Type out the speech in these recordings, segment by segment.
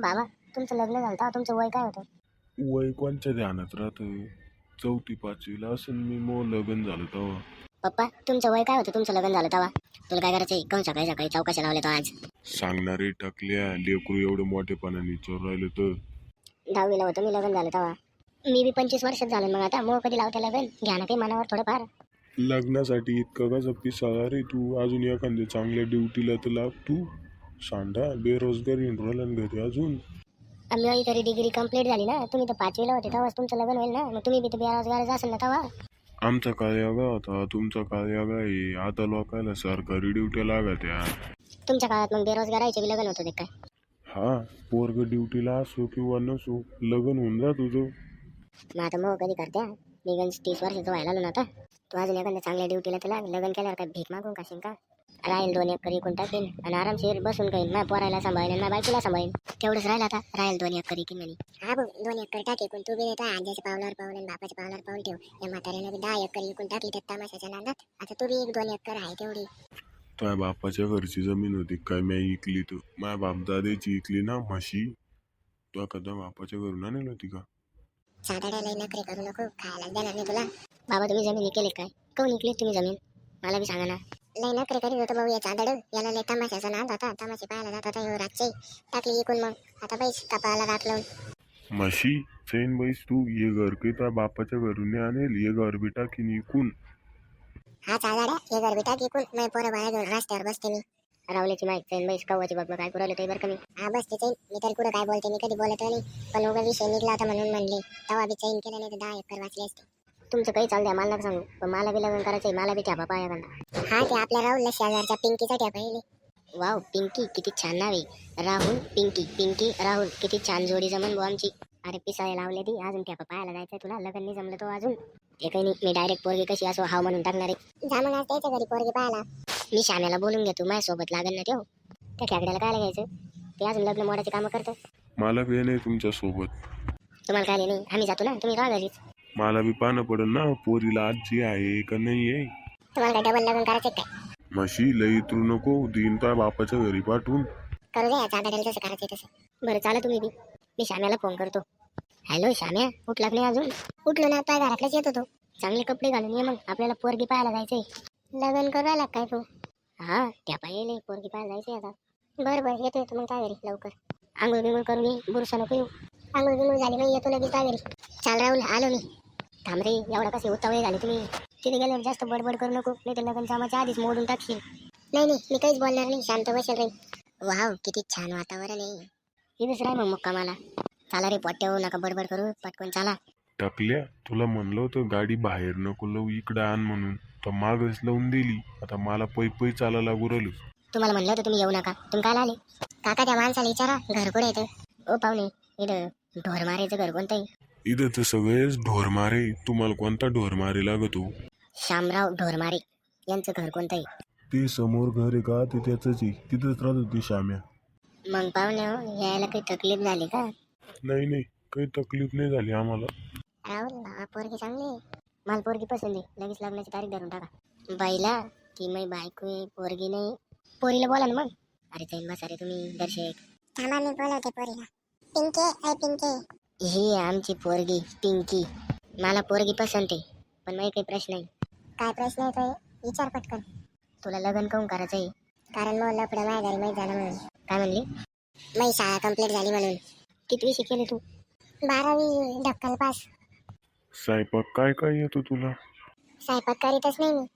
बाबा तुमचं लग्न झालं तेव्हा तुमचं वय काय होतं? वय कोणच्या ध्यानात राहतं? चौथी पाचवीला असं मी मो लग्न झालं तेव्हा. पप्पा तुमचं वय काय होतं? तुमचं लग्न झालं तेव्हा? तुला काय करायचंय? काऊन सकाळी सकाळी चौकशा लावल्या तो आज? सांगणारे टाकल्या लेकरू एवढं मोठेपणाने विचार राहिलं तर. दहावीला होतं मी लग्न झालं तेव्हा. मी बी पंचवीस वर्षात झालो मग आता. मग कधी लावते लग्न घ्या ना काही मनावर थोडंफार. लग्नासाठी इतकं कसं पिसाळा. रे तू अजून एखाद्या चांगल्या ड्युटीला तर लाग तू. सांडा बेरोजगारी राहिला घरी अजून. आम्ही तरी डिग्री कंप्लीट झाली ना तुम्ही तर पाचवीला होते तेव्हाच तुमचं लग्न होईल ना मग तुम्ही बी तर बेरोजगारच असेल ना तेव्हा. आमचा काय यागा होता तुमचा काय यागा आहे. आता लोकायला सरकारी ड्युट्या लागत्या तुमच्या काळात मग बेरोजगारायचे बी लग्न होतं ते काय? हा पोरग ड्युटीला असो किंवा नसो लग्न होऊन जा तुझं मग आता मग कधी करत्या? मी गंज तीस वर्षाचं व्हायला आलो ना आता. तू अजून एखाद्या चांगल्या ड्युटीला तर लाग लग्न केल्यावर काय भीक मागून का राहील दोन एकर इकून टाकेन आणि आरामशीर बसून काही माझ्या पोरायला सांभाळेन आणि माझ्या बायकोला सांभाळेन. तेवढंच राहिलं आता राहील दोन एकर इकीन म्हणे. हा भाऊ दोन एकर टाके पण तू बी आता आज्याच्या पावलावर पाऊल आणि बापाच्या पावलावर पाऊल ठेव. या म्हाताऱ्यानं बी दहा एकर इकून टाकली त्या तमाशाच्या नांदात. आता तू बी एक दोन एकर आहे तेवढी. तुझ्या बापाच्या घरची जमीन होती काय मी इकली तू? माझ्या बाप दादाची इकली ना म्हशी? तू कदा बापाच्या घरून आणली होती का? साताड्याला नखरे करू नको खायला देणार नाही तुला. बाबा तुम्ही जमीन विकेली काय? कोण विकली तुम्ही जमीन? मला बी सांगा ना. लय नखरे करीत होतं भाऊ या चांदड याला लय तमाशाचा नाद होता. तमाशे पाहायला जात होता ह्यो रातचे. टाकली इकून मग. आता पैस कपाळाला राख लावून. म्हशी चैन बैस तू ये घर काही तुझ्या बापाच्या घरून नाही आणेल. ये घर बी टाकीन इकून. हा चांदड्या हे घर टाक इकून. नाही पोरं बाळा घेऊन रस्त्यावर बसते मी. रावल्याची माहिती चैन बैस कव्वाची बघ काय करू ते बरं का मी? हा बसते चैन मी तर कुठं काय बोलते मी कधी बोलत नाही. पण उगा विषय निघला होता म्हणून म्हणले. तेव्हा बी चैन केलं नाही तर दहा एकर वाचले असते. तुमचं काही चालू द्या मला नका सांगू. पण मला बी लग्न करायचंय मला बी ठ्यापा पाया कंदा हा ते आपल्या राहुलला शेजारच्या पिंकीचा ठ्यापा येईल वाव पिंकी किती छान नाव आहे. राहुल पिंकी पिंकी राहुल किती छान जोडी जमन बुवा आमची. अरे पिसाळे लावले ती अजून ठ्यापा पाहायला जायचंय तुला लग्न नाही जमलं तो अजून. ते काही नाही मी डायरेक्ट पोरगी कशी असो हाव म्हणून टाकणार आहे. जा मग आज त्याच्या घरी पोरगी पाहायला. मी श्याम्याला बोलून घेतो माझ्यासोबत लागेल ना ठेव त्या खेकड्याला काय घ्यायचं ते अजून लग्न मोडाची कामं करतं मला बी नाही तुमच्यासोबत तुम्हाला काय नाही? आम्ही जातो ना तुम्ही राहा घरीच. मला बी पानं पडल ना पोरीला आजी आहे का नाही आहे? तुम्हाला काय डबल लग्न करायचं काय? म्हशी लई तू नको दिन तुझ्या बापाच्या घरी पाठवून. करू द्या करायचं तसं. बरं चाला तुम्ही बी. मी श्याम्याला फोन करतो. हॅलो श्याम्या उठला की नाही अजून? उठलो ना आता घरातलाच येत होतो. चांगले कपडे घालून ये मग आपल्याला पोरगी पाहायला जायचंय. लग्न करू राहिला काय तू? हा त्या पाहिजे पोरगी पाहायला जायचंय आता. बरं बरं येतो येतो मग काय घरी लवकर. आंघोळ बिंघोळ करून ये बुरसा नको येऊ. आंघोळ बिंघोळ झाली मग येतो लगेच काय घरी. चाल राहुल आलो मी. थांब रे एवढा कसे उतावळे झाले तुम्ही तिथे गेल्यावर जास्त बडबड करू नको नाही तर लग्न कामाच्या आधीच मोडून टाकशील. नाही नाही मी काहीच बोलणार नाही शांत बसेल रे. वाव किती छान वातावरण आहे. इथंच राह मग मुक्कामाला. चला रे होऊ नका बडबड करू पटकन चला. टाकल्या तुला म्हणलं होतं गाडी बाहेर नको लावू इकडं आण म्हणून. तर मागच लावून दिली आता मला पै पै चाला लागू राहिलो. तुम्हाला म्हणलं होतं तुम्ही येऊ नका. तुम्ही काय आले? काका त्या माणसाला विचारा घर कुठे येतं ओ पाहुणे इथं ढोर मारायचं घर कोणतं आहे इथं तर सगळेच ढोरमारे तुम्हाला कोणता ढोरमारे लागतो? शामराव ढोरमारे यांचं घर कोणतं आहे ते समोर घर आहे का? ते त्याच आहे. तिथंच राहत होती श्याम्या. मग पाहुणे हो, यायला काही तकलीफ झाली का? नाही नाही. काही तकलीफ नाही झाली आम्हाला. राहुल पोरगी चांगली आहे. मला पोरगी पसंत आहे. लगेच लग्नाची तारीख धरून टाका. बाईला ती मै बायको आहे पोरगी नाही. पोरीला बोला ना मग. अरे चैन बसा रे तुम्ही दर्शक. थांबा मी बोलवते पोरीला. पिंके अय पिंके. ही आहे आमची पोरगी पिंकी. मला पोरगी पसंत आहे पण मला काही प्रश्न आहे. काय प्रश्न आहे तो विचार पटकन. तुला लग्न काऊन करायचं आहे कारण मग लफडं माझ्या घरी माहीत झालं म्हणून. काय म्हणली? माझी शाळा कंप्लीट झाली म्हणून. कितवी शिकेली तू? बारावी ढक्कल पास. स्वयंपाक काय काय येतो तुला? स्वयंपाक करीतच नाही मी.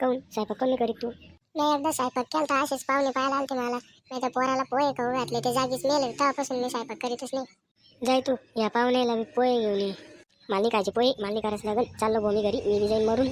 काऊन स्वयंपाक कोणी करीत तू? नाही एकदा स्वयंपाक केला तर असेच पाहुणे पाहायला आलते मला. नाही तर पोराला पोहे खाऊ घातले ते जागीच मेले तेव्हापासून मी स्वयंपाक करीतच नाही. जाय तू. या पाहुण्याला मी पोहे घेऊन ये मालिकाचे पोहे मालिकारच लागेल चाललो भूमी घरी. मी बी जाईन मरून.